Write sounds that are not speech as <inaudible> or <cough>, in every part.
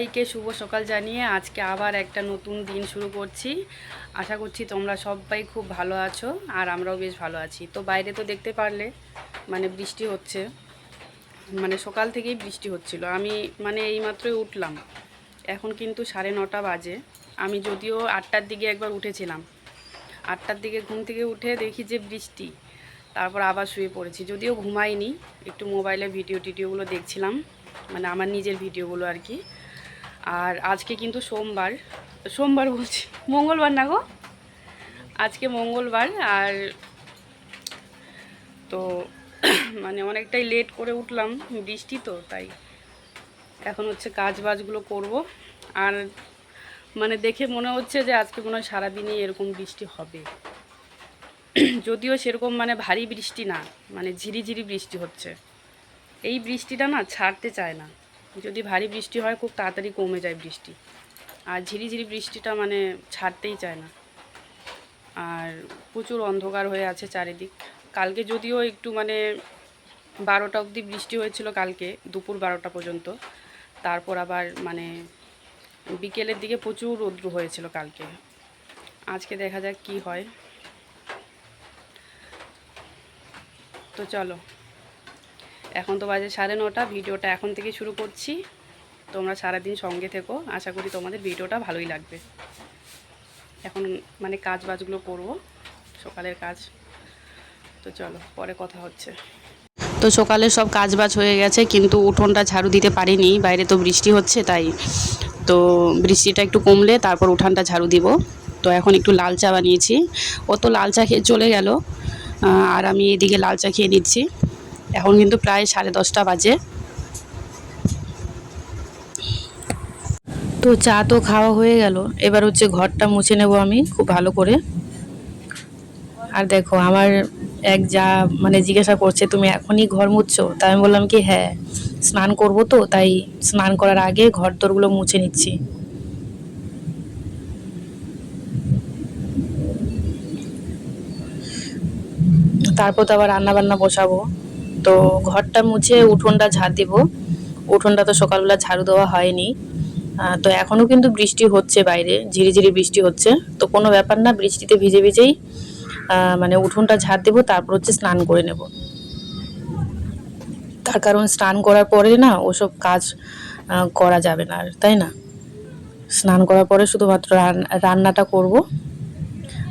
সবাইকে শুভ সকাল জানিয়ে আজকে আবার একটা নতুন দিন শুরু করছি। আশা করছি তোমরা সবাই খুব ভালো আছো আর আমরাও বেশ ভালো আছি। তো বাইরে তো দেখতে পারলে মানে বৃষ্টি হচ্ছে। মানে সকাল থেকেই বৃষ্টি হচ্ছিল। আমি মানে এইমাত্রই উঠলাম। এখন কিন্তু সাড়ে নটা বাজে। আমি যদিও আটটার দিকে একবার উঠেছিলাম। আটটার দিকে ঘুম থেকে উঠে দেখি যে বৃষ্টি। তারপর আবার শুয়ে পড়েছি। যদিও ঘুমাইনি, একটু মোবাইলে ভিডিও টিডিওগুলো দেখছিলাম। মানে আমার নিজের ভিডিওগুলো আর কি। আর আজকে কিন্তু সোমবার সোমবার বলছি, মঙ্গলবার না গো? আজকে মঙ্গলবার আর তো <clears throat> মানে অনেকটাই লেট করে উঠলাম, বৃষ্টি তো, তাই এখন হচ্ছে কাজ বাজগুলো করব। আর মানে দেখে মনে হচ্ছে যে আজকে মনে হয় সারাদিনই এরকম বৃষ্টি হবে। <clears throat> যদিও সেরকম মানে ভারী বৃষ্টি না মানে ঝিরিঝিরি বৃষ্টি হচ্ছে। এই বৃষ্টিটা না ছাড়তে চায় না। যদি ভারী বৃষ্টি হয়, খুব তাড়াতাড়ি কমে যায় বৃষ্টি। আর ঝিরিঝিরি বৃষ্টিটা মানে ছাড়তেই চায় না। আর প্রচুর অন্ধকার হয়ে আছে চারিদিক। কালকে যদিও একটু মানে বারোটা অবধি বৃষ্টি হয়েছিল কালকে, দুপুর বারোটা পর্যন্ত। তারপর আবার মানে বিকেলের দিকে প্রচুর রৌদ্র হয়েছিল কালকে। আজকে দেখা যাক কি হয়। তো চলো। এখন তো বাজে সাড়ে নটা, ভিডিওটা এখন থেকে শুরু করছি। তোমরা সারাদিন সঙ্গে থেকো, আশা করি তোমাদের ভিডিওটা ভালোই লাগবে। এখন মানে কাজ বাজগুলো করব, সকালের কাজ। তো চলো, পরে কথা হচ্ছে। তো সকালে সব কাজ বাজ হয়ে গেছে, কিন্তু উঠোনটা ঝাড়ু দিতে পারিনি, বাইরে তো বৃষ্টি হচ্ছে তাই। তো বৃষ্টিটা একটু কমলে তারপর উঠানটা ঝাড়ু দিব। তো এখন একটু লাল চা বানিয়েছি। ও তো লাল চা খেয়ে চলে গেল আর আমি এদিকে লাল চা খেয়ে নিচ্ছি। এখন কিন্তু প্রায় সাড়ে দশটা বাজে। তো চা তো খাওয়া হয়ে গেল। এবার হচ্ছে ঘরটা মুছে নেব আমি খুব ভালো করে। আর দেখো আমার এক যা মানে জিজ্ঞাসা করছে, তুমি এখনই ঘর মুছছো? তাই আমি বললাম কি হ্যাঁ স্নান করব তো, তাই স্নান করার আগে ঘর দোরগুলো মুছে নিচ্ছি। তারপর তো আবার রান্না বান্না বসাবো। তো ঘরটা মুছে উঠোনটা ঝাড় দিব। উঠোনটা তো সকালবেলা ঝাড়ু দেওয়া হয়নি। তো এখনও কিন্তু বৃষ্টি হচ্ছে বাইরে, ঝিরিঝিরি বৃষ্টি হচ্ছে। তো কোনো ব্যাপার না, বৃষ্টিতে ভিজে ভিজেই মানে উঠোনটা ঝাড় দেবো, তারপর হচ্ছে স্নান করে নেব। তার কারণ স্নান করার পরে না, ওসব কাজ করা যাবে না আর, তাই না? স্নান করার পরে শুধুমাত্র রান- রান্নাটা করব।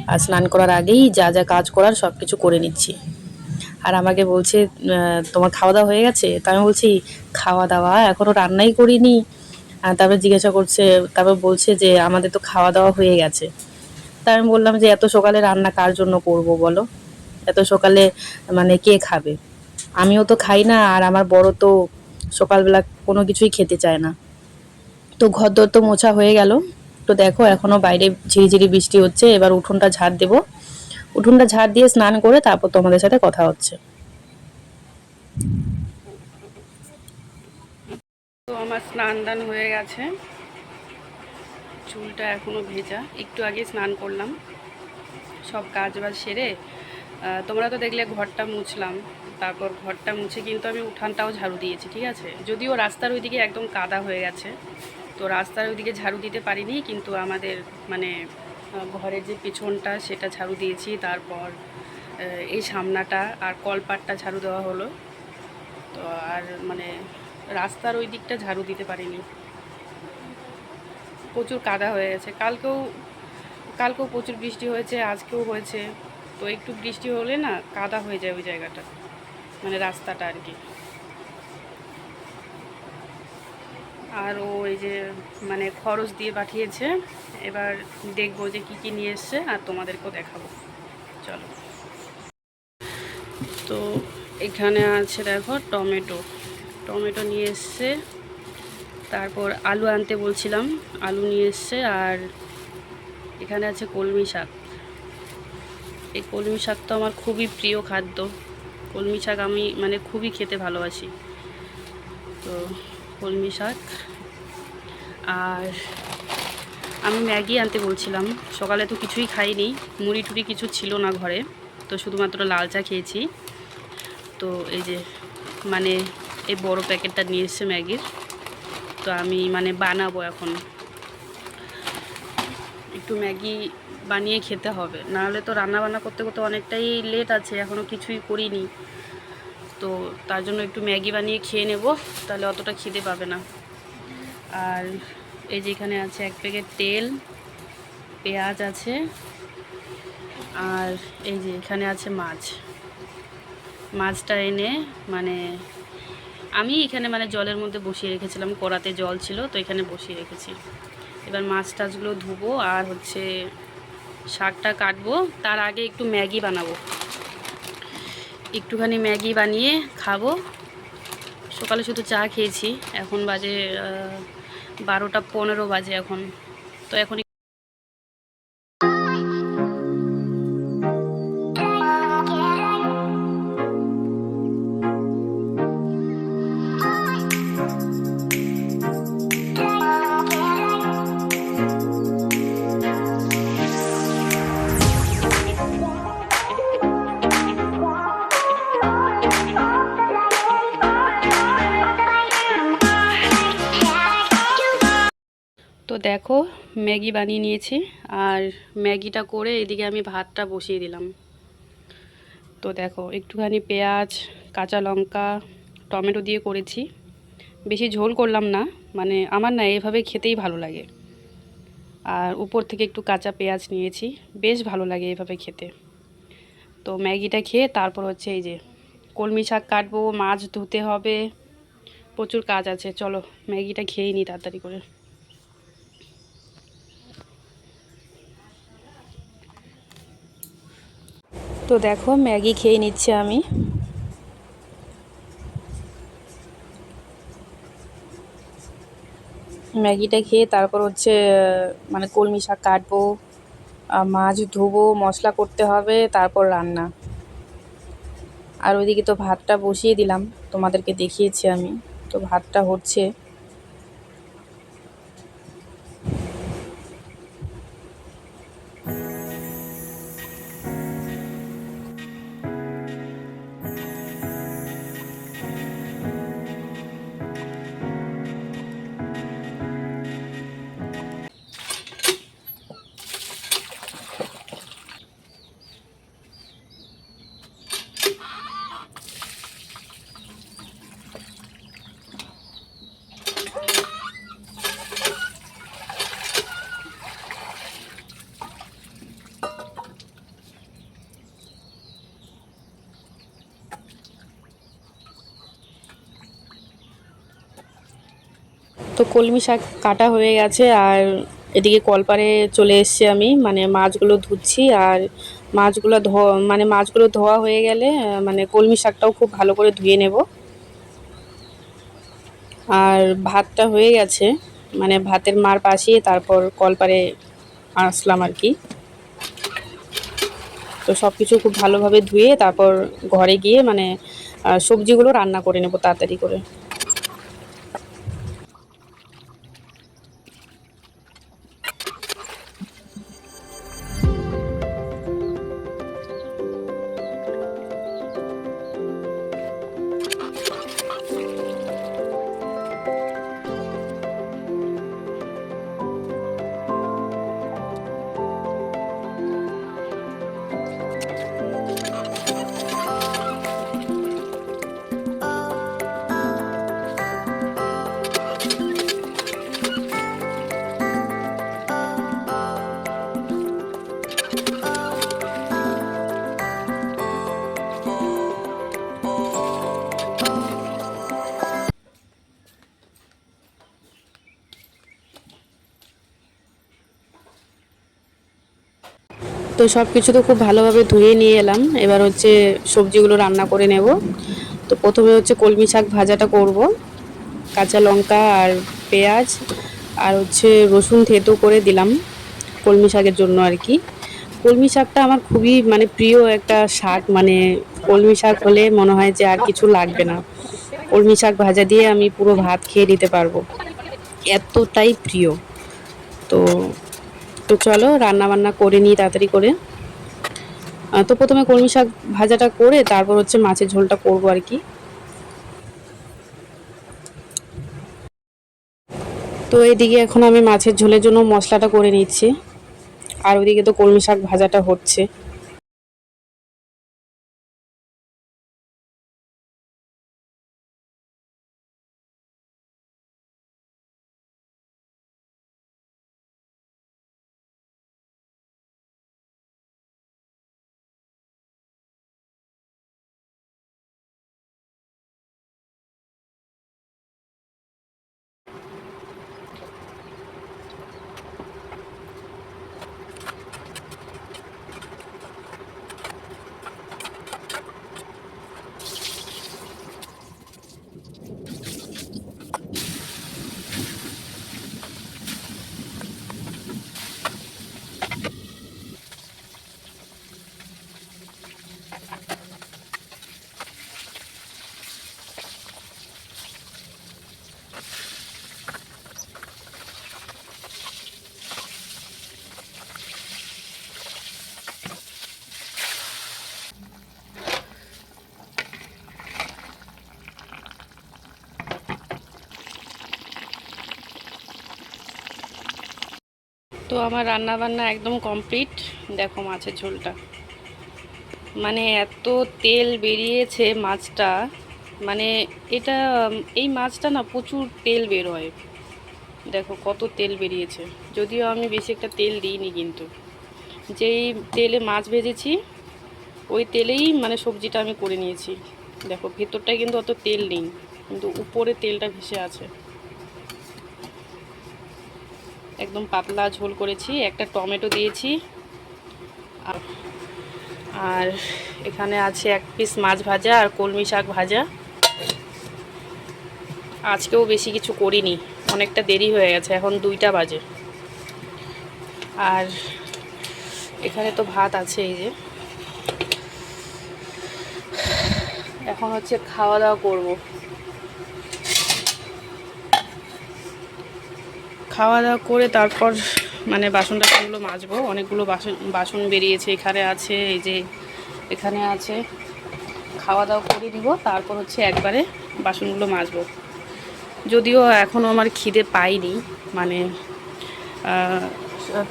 আর স্নান করার আগেই যা যা কাজ করার সব কিছু করে নিচ্ছি। আর আমাকে বলছে তোমার খাওয়া দাওয়া হয়ে গেছে? তা আমি বলছি খাওয়া দাওয়া এখনও রান্নাই করিনি। তারপর জিজ্ঞাসা করছে, তারপর বলছে যে, আমাদের তো খাওয়া দাওয়া হয়ে গেছে। তা আমি বললাম যে, এত সকালে রান্না কার জন্য করব বলো? এত সকালে মানে কে খাবে? আমিও তো খাই না, আর আমার বড় তো সকালবেলা কোনো কিছুই খেতে চায় না। তো ঘর তো মোছা হয়ে গেল। তো দেখো, এখনও বাইরে ঝিরিঝিরি বৃষ্টি হচ্ছে, এবার উঠোনটা ঝাড় দেবো। উঠোনটা ঝাড় দিয়ে স্নান করে তারপর তোমাদের সাথে কথা হচ্ছে। তো আমার স্নান দান হয়ে গেছে। চুলটা এখনও ভেজা। একটু আগে স্নান করলাম। সব কাজ বাজ সেরে তোমরা তো দেখলে ঘরটা মুছলাম। তারপর ঘরটা মুছে কিন্তু আমি উঠানটাও ঝাড়ু দিয়েছি, ঠিক আছে? যদিও রাস্তার ওইদিকে একদম কাদা হয়ে গেছে। তো রাস্তার ওইদিকে ঝাড়ু দিতে পারিনি, কিন্তু আমাদের মানে ঘরের যে পিছনটা, সেটা ঝাড়ু দিয়েছি। তারপর এই সামনাটা আর কলপাটটা ঝাড়ু দেওয়া হলো। তো আর মানে রাস্তার ওই দিকটা ঝাড়ু দিতে পারিনি। প্রচুর কাদা হয়ে গেছে। কালকেও কালকেও প্রচুর বৃষ্টি হয়েছে, আজকেও হয়েছে। তো একটু বৃষ্টি হলে না কাদা হয়ে যায় ওই জায়গাটা। মানে রাস্তাটা আর কি। আর ও এই যে মানে খরচ দিয়ে পাঠিয়েছে। এবার দেখব যে কি কি নিয়ে এসছে আর তোমাদেরকেও দেখাবো। চলো। তো এখানে আছে দেখো টমেটো। টমেটো নিয়ে এসছে। তারপর আলু আনতে বলছিলাম, আলু নিয়ে এসছে আর এখানে আছে কলমি শাক। এই কলমি শাক তো আমার খুবই প্রিয় খাদ্য। কলমি শাক আমি মানে খুবই খেতে ভালোবাসি। তো কলমি শাক। আর আমি ম্যাগি আনতে বলছিলাম। সকালে তো কিছুই খাইনি, মুড়ি টুড়ি কিছু ছিল না ঘরে, তো শুধুমাত্র লাল চা খেয়েছি। তো এই যে মানে এই বড় প্যাকেটটা নিয়ে এসছে ম্যাগির। তো আমি মানে বানাবো এখন। একটু ম্যাগি বানিয়ে খেতে হবে। নাহলে তো রান্না বান্না করতে করতে অনেকটাই লেট আছে এখনও কিছুই করিনি। তো তার জন্য একটু ম্যাগি বানিয়ে খেয়ে নেব, তাহলে অতটা খিদে পাবে না। আর এই যে এখানে আছে এক প্যাকেট তেল, পেঁয়াজ আছে, আর এই যে এখানে আছে মাছ। মাছটা এনে মানে আমি এখানে মানে জলের মধ্যে বসিয়ে রেখেছিলাম, কড়াতে জল ছিল, তো এখানে বসিয়ে রেখেছি। এবার মাছ টাছগুলো ধুবো আর হচ্ছে শাকটা কাটবো, তার আগে একটু ম্যাগি বানাবো। একটুখানি ম্যাগি বানিয়ে খাব। সকালে শুধু চা খেয়েছি, এখন বাজে বারোটা পনেরো বাজে এখন। তো এখন দেখো, ম্যাগি বানিয়ে নিয়েছি। আর ম্যাগিটা করে এদিকে আমি ভাতটা বসিয়ে দিলাম। তো দেখো, একটুখানি পেঁয়াজ, কাঁচা লঙ্কা, টমেটো দিয়ে করেছি। বেশি ঝোল করলাম না মানে আমার না এভাবে খেতেই ভালো লাগে। আর উপর থেকে একটু কাঁচা পেঁয়াজ নিয়েছি, বেশ ভালো লাগে এভাবে খেতে। তো ম্যাগিটা খেয়ে তারপর হচ্ছে এই যে কলমি শাক কাটবো, মাছ ধুতে হবে, প্রচুর কাজ আছে, চলো ম্যাগিটা খেয়েই নিই তাড়াতাড়ি করে। তো দেখো, ম্যাগি খেয়ে নিচ্ছে আমি। ম্যাগিটা খেয়ে তারপর হচ্ছে মানে কলমি শাক কাটবো মাছ ধুবো, মশলা করতে হবে, তারপর রান্না। আর ওইদিকে তো ভাতটা বসিয়ে দিলাম, তোমাদেরকে দেখিয়েছি আমি। তো ভাতটা হচ্ছে। তো কলমি শাক কাটা হয়ে গেছে আর এদিকে কলপারে চলে এসেছি আমি। মানে মাছগুলো ধুচ্ছি আর মাছগুলো ধোয়া মানে মাছগুলো ধোয়া হয়ে গেলে মানে কলমি শাকটাও খুব ভালো করে ধুয়ে নেব। আর ভাতটা হয়ে গেছে মানে ভাতের মার পাশিয়ে তারপর কলপারে আসলাম আর কি। তো সব কিছু খুব ভালোভাবে ধুয়ে তারপর ঘরে গিয়ে মানে সবজিগুলো রান্না করে নেব তাড়াতাড়ি করে। তো সব কিছু তো খুব ভালোভাবে ধুয়ে নিয়ে এলাম। এবার হচ্ছে সবজিগুলো রান্না করে নেব। তো প্রথমে হচ্ছে কলমি শাক ভাজাটা করব। কাঁচা লঙ্কা আর পেঁয়াজ আর হচ্ছে রসুন থেতো করে দিলাম কলমি শাকের জন্য আর কি। কলমি শাকটা আমার খুবই মানে প্রিয় একটা শাক। মানে কলমি শাক হলে মনে হয় যে আর কিছু লাগবে না। কলমি শাক ভাজা দিয়ে আমি পুরো ভাত খেয়ে নিতে পারব। এতটাই প্রিয়। তো তো চলো রান্না বান্না করে নিই তাড়াতাড়ি করে। তো প্রথমে কলমি শাক ভাজাটা করে তারপর হচ্ছে মাছের ঝোলটা করব আর কি। তো এদিকে এখন আমি মাছের ঝোলের জন্য মশলাটা করে নিচ্ছি। আর ওদিকে তো কলমি শাক ভাজাটা হচ্ছে। তো আমার রান্না বান্না একদম কমপ্লিট। দেখো মাছের ঝোলটা। মানে এত তেল বেরিয়েছে মাছটা। মানে এটা, এই মাছটা না প্রচুর তেল বের হয় দেখো কত তেল বেরিয়েছে। যদিও আমি বেশি একটা তেল দিইনি কিন্তু। যেই তেলে মাছ ভেজেছি, ওই তেলেই মানে সবজিটা আমি করে নিয়েছি। দেখো ভেতরটায় কিন্তু অত তেল নেই। কিন্তু উপরে তেলটা ভেসে আছে। একদম পাতলা ঝোল করেছি, একটা টমেটো দিয়েছি। আর- এখানে আছে এক পিস মাছ ভাজা আর কলমি শাক ভাজা। আজকেও বেশি কিছু করিনি, অনেকটা দেরি হয়ে গেছে, এখন দুইটা বাজে। আর এখানে তো ভাত আছে এই যে। এখন হচ্ছে খাওয়া দাওয়া করব। খাওয়া দাওয়া করে তারপর মানে বাসন টাসনগুলো মাজবো। অনেকগুলো বাসন বাসন বেরিয়েছে, এখানে আছে, এই যে এখানে আছে। খাওয়া দাওয়া করে দিব, তারপর হচ্ছে একবারে বাসনগুলো মাজবো। যদিও এখনও আমার খিদে পাইনি মানে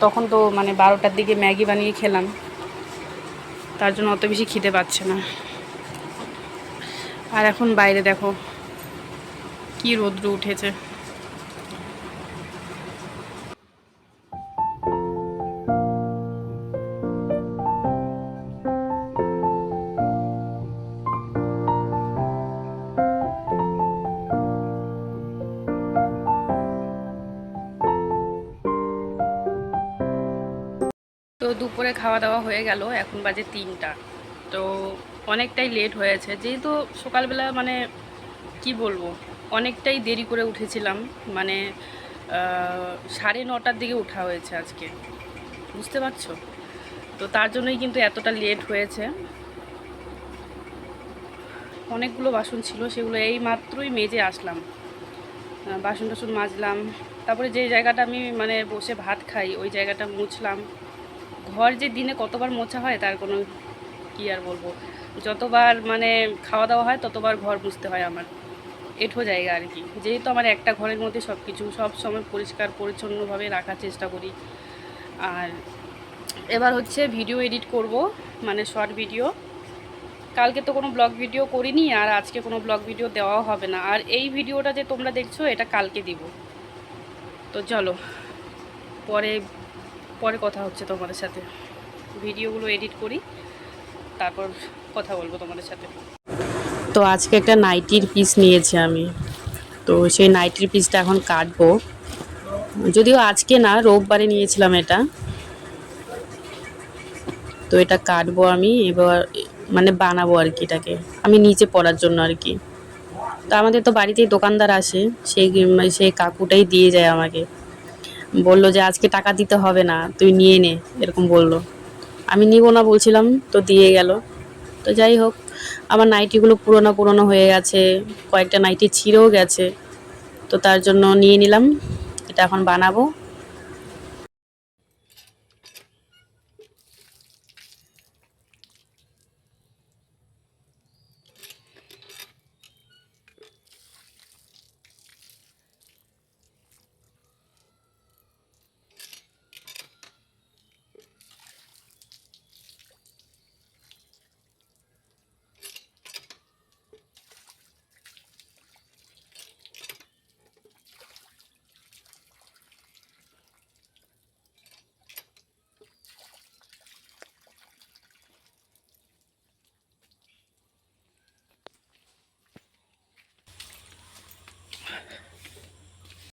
তখন তো মানে বারোটার দিকে ম্যাগি বানিয়ে খেলাম। তার জন্য অত বেশি খিদে পাচ্ছে না। আর এখন বাইরে দেখো, কি রৌদ্র উঠেছে। দুপুরে খাওয়া দাওয়া হয়ে গেল, এখন বাজে তিনটা। তো অনেকটাই লেট হয়েছে। যেহেতু সকালবেলা মানে কি বলব, অনেকটাই দেরি করে উঠেছিলাম। মানে সাড়ে নটার দিকে ওঠা হয়েছে আজকে। বুঝতে পারছ? তো তার জন্যই কিন্তু এতটা লেট হয়েছে। অনেকগুলো বাসন ছিল, সেগুলো এই মাত্রই মেজে আসলাম। বাসন টাসন মাজলাম। তারপরে যে জায়গাটা আমি মানে বসে ভাত খাই, ওই জায়গাটা মুছলাম। ঘর যে দিনে কতবার মোছা হয় তার কোনো কি আর বলব। যতবার মানে খাওয়া দাওয়া হয় ততবার ঘর মুছতে হয় আমার। এঠো জায়গা আর কি। যেহেতু আমার একটা ঘরের মধ্যে সব কিছু সব সময় পরিষ্কার, পরিচ্ছন্নভাবে রাখার চেষ্টা করি। আর এবার হচ্ছে ভিডিও এডিট করব মানে শর্ট ভিডিও কালকে তো কোনো ব্লগ ভিডিও করিনি আর আজকে কোনো ব্লগ ভিডিও দেওয়াও হবে না। আর এই ভিডিওটা যে তোমরা দেখছ, এটা কালকে দিব। তো চলো, পরে পরে কথা হচ্ছে তোমাদের সাথে। ভিডিওগুলো এডিট করি, তারপর কথা বলব তোমাদের সাথে। তো আজকে একটা নাইটির পিস নিয়েছি আমি। তো সেই নাইটির পিসটা এখন কাটবো। যদিও আজকে না, রোববারে নিয়েছিলাম এটা। তো এটা কাটবো আমি, এবার মানে বানাবো আর কি এটাকে। আমি নিচে পড়ার জন্য আর কি। তো আমাদের তো বাড়িতেই দোকানদার আসে, সেই সেই কাকুটাই দিয়ে যায় আমাকে। বলল যে আজকে টাকা দিতে হবে না, তুই নিয়ে নে, এরকম বলল। আমি নিব না বলছিলাম, তো দিয়ে গেল। তো যাই হোক, আমার নাইটিগুলো পুরোনো পুরনো হয়ে গেছে, কয়েকটা নাইটি ছিঁড়েও গেছে। তো তার জন্য নিয়ে নিলাম, এটা এখন বানাবো।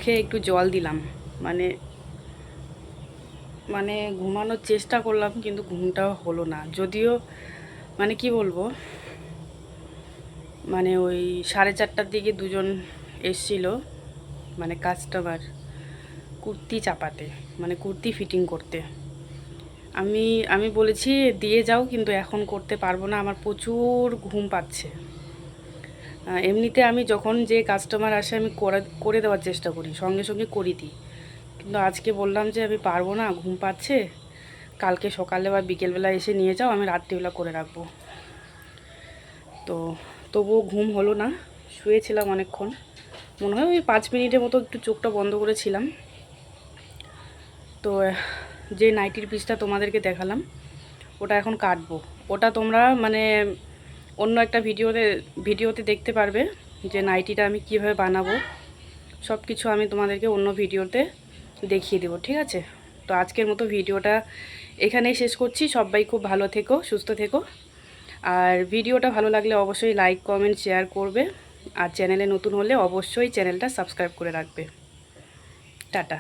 চোখে একটু জল দিলাম। মানে মানে ঘুমানোর চেষ্টা করলাম কিন্তু ঘুমটাও হলো না। যদিও মানে কি বলব? মানে ওই সাড়ে চারটার দিকে দুজন এসছিল মানে কাস্টমার কুর্তি চাপাতে মানে কুর্তি ফিটিং করতে। আমি আমি বলেছি, দিয়ে যাও, কিন্তু এখন করতে পারব না। আমার প্রচুর ঘুম পাচ্ছে। এমনিতে আমি যখন যে কাস্টমার আসে, আমি করে করে দেওয়ার চেষ্টা করি, সঙ্গে সঙ্গে করি দিই। কিন্তু আজকে বললাম যে, আমি পারব না, ঘুম পাচ্ছে। কালকে সকালে বা বিকেলবেলা এসে নিয়ে যাও, আমি রাত্রিবেলা করে রাখব। তো তবুও ঘুম হলো না, শুয়েছিলাম অনেকক্ষণ। মনে হয় ওই পাঁচ মিনিটের মতো একটু চোখটা বন্ধ করেছিলাম। তো, যে নাইটির পিসটা তোমাদেরকে দেখালাম, ওটা এখন কাটবো। ওটা তোমরা মানে অন্য একটা ভিডিওতে ভিডিওতে দেখতে পারবে যে নাইটিটা আমি কীভাবে বানাবো। সব কিছু আমি তোমাদেরকে অন্য ভিডিওতে দেখিয়ে দেবো, ঠিক আছে? তো আজকের মতো ভিডিওটা এখানেই শেষ করছি। সবাই খুব ভালো থেকো, সুস্থ থেকো। আর ভিডিওটা ভালো লাগলে অবশ্যই লাইক, কমেন্ট, শেয়ার করবে। আর চ্যানেলে নতুন হলে অবশ্যই চ্যানেলটা সাবস্ক্রাইব করে রাখবে। টাটা।